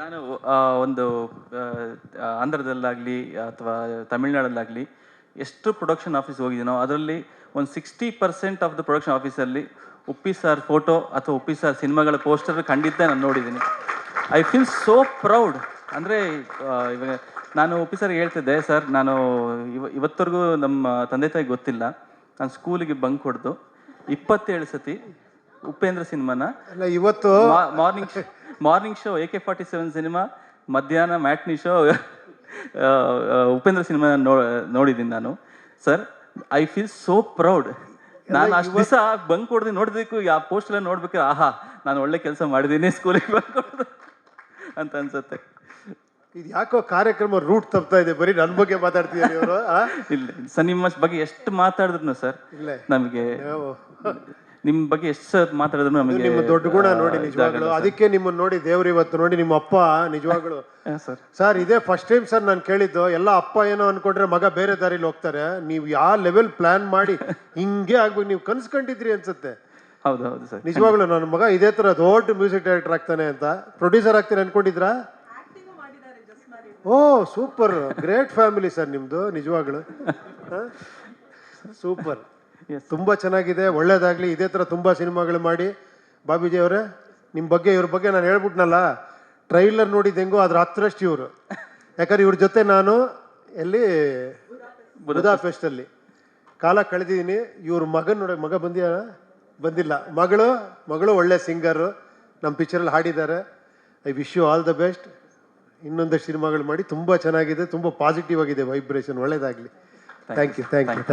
ನಾನು ಒಂದು ಆಂಧ್ರದಲ್ಲಾಗಲಿ ಅಥವಾ ತಮಿಳ್ನಾಡಲ್ಲಾಗಲಿ ಎಷ್ಟು ಪ್ರೊಡಕ್ಷನ್ ಆಫೀಸ್ ಹೋಗಿದ್ದೀನೋ ಅದರಲ್ಲಿ ಒಂದು sixty percent of the production ಆಫೀಸಲ್ಲಿ ಉಪ್ಪಿ ಸಾರ್ ಫೋಟೋ ಅಥವಾ ಉಪ್ಪಿ ಸಾರ್ ಸಿನಿಮಾಗಳ ಪೋಸ್ಟರ್ ಖಂಡಿತ ನಾನು ನೋಡಿದ್ದೀನಿ. ಐ ಫೀಲ್ ಸೋ ಪ್ರೌಡ್ ಅಂದರೆ ಇವಾಗ ನಾನು ಉಪ್ಪಿ ಸರ್ ಹೇಳ್ತಿದ್ದೆ ಸರ್ ನಾನು ಇವ ಇವತ್ತರೆಗೂ ನಮ್ಮ ತಂದೆ ತಾಯಿ ಗೊತ್ತಿಲ್ಲ. ನಾನು ಸ್ಕೂಲಿಗೆ ಬಂಕ್ ಹೊಡೆದು ಇಪ್ಪತ್ತೇಳು ಸತಿ ಉಪೇಂದ್ರ ಸಿನಿಮಾನ ಇವತ್ತು morning morning show A K forty seven cinema ಮಧ್ಯಾಹ್ನ matinee show Upendra cinema no ನೋಡಿದ್ದೀನಿ ನಾನು. Sir I feel so proud ನಾನು ಅಷ್ಟು ದಿವಸ ಬಂಕ್ ಹೊಡೆದು ನೋಡಬೇಕು ಆ ಪೋಸ್ಟ್ ಎಲ್ಲ ನೋಡ್ಬೇಕಾದ್ರೆ ಆಹಾ ನಾನು ಒಳ್ಳೆ ಕೆಲಸ ಮಾಡಿದ್ದೀನಿ ಸ್ಕೂಲಿಗೆ ಬಂಕ್ ಹೊಡೆದು ಅಂತ ಅನ್ಸುತ್ತೆ. ಇದು ಯಾಕೋ ಕಾರ್ಯಕ್ರಮ ರೂಟ್ ತಪ್ತಾ ಇದೆ? ಬರೀ ನನ್ನ ಬಗ್ಗೆ ಮಾತಾಡ್ತಿದ್ದಾರೆ ಇವರು ಇಲ್ಲ ಸರ್ ನಿಮ್ಮ ಬಗ್ಗೆ ಎಷ್ಟು ಮಾತಾಡಿದ್ರು ಸರ್ ನಮಗೆ ನಿಮ್ಮ ಬಗ್ಗೆ ಎಷ್ಟು ಸರ್ ಮಾತಾಡಿದ್ರು ನಮಗೆ ನಿಮ್ಮ ದೊಡ್ಡ ಗುಣ ನೋಡಿ ನಿಜವಾಗ್ಲು. ಅದಕ್ಕೆ ನಿಮ್ಮನ್ನ ನೋಡಿ ದೇವ್ರು ಇವತ್ತು ನೋಡಿ ನಿಮ್ಮ ಅಪ್ಪ ನಿಜವಾಗ್ಲು. ಸರ್. ಸರ್ ಇದೇ ಫಸ್ಟ್ ಟೈಮ್ ಸರ್ ನಾನು ಕೇಳಿದ್ದು. ಎಲ್ಲ ಅಪ್ಪ ಏನೋ ಅನ್ಕೊಂಡ್ರೆ ಮಗ ಬೇರೆ ದಾರಿಲಿ ಹೋಗ್ತಾರೆ. ನೀವು ಯಾವ ಲೆವೆಲ್ ಪ್ಲಾನ್ ಮಾಡಿ ಹಿಂಗೆ ಆಗ್ಬೇಕು. ನೀವು ಕನ್ಸ್ಕೊಂಡಿದ್ರಿ ಅನ್ಸುತ್ತೆ. ಹೌದು ಹೌದು ಸರ್. ನಿಜವಾಗ್ಲು ನನ್ನ ಮಗ ಇದೇ ತರ ದೊಡ್ಡ ಮ್ಯೂಸಿಕ್ ಡೈರೆಕ್ಟರ್ ಆಗ್ತಾನೆ ಅಂತ. ಪ್ರೊಡ್ಯೂಸರ್ ಆಗ್ತೀನಿ ಅನ್ಕೊಂಡಿದ್ರಾ? Oh super great family sir ನಿಮ್ದು ನಿಜವಾಗ್ಲು. ಸೂಪರ್. ತುಂಬಾ ಚೆನ್ನಾಗಿದೆ ಒಳ್ಳೇದಾಗ್ಲಿ. ಇದೇ ತರ ತುಂಬಾ ಸಿನಿಮಾಗಳು ಮಾಡಿ. ಬಾಬುಜಿ ಅವರೇ ನಿಮ್ಮ ಬಗ್ಗೆ ಇವ್ರ ಬಗ್ಗೆ ನಾನು ಹೇಳ್ಬಿಟ್ನಲ್ಲ ಟ್ರೈಲರ್ ನೋಡಿದ ಹೆಂಗೋ ಅದ್ರ ಹತ್ತರಷ್ಟು ಇವರು. ಯಾಕಂದ್ರೆ ಇವ್ರ ಜೊತೆ ನಾನು ಎಲ್ಲಿ? ಬುದಾಫೆಸ್ಟ್ ಅಲ್ಲಿ ಕಾಲ ಕಳೆದಿದ್ದೀನಿ ಇವ್ರ ಮಗನ ನೋಡಿ ಮಗ ಬಂದಿಯ? ಬಂದಿಲ್ಲ. ಮಗಳು ಮಗಳು ಒಳ್ಳೆ ಸಿಂಗರು. ನಮ್ಮ ಪಿಕ್ಚರಲ್ಲಿ ಹಾಡಿದ್ದಾರೆ. I wish you all the best. ಇನ್ನೊಂದಷ್ಟು ಸಿನಿಮಾಗಳು ಮಾಡಿ ತುಂಬ ಚೆನ್ನಾಗಿದೆ ತುಂಬ ಪಾಸಿಟಿವ್ ಆಗಿದೆ ವೈಬ್ರೇಷನ್ ಒಳ್ಳೇದಾಗಲಿ. Thank you thank you thank you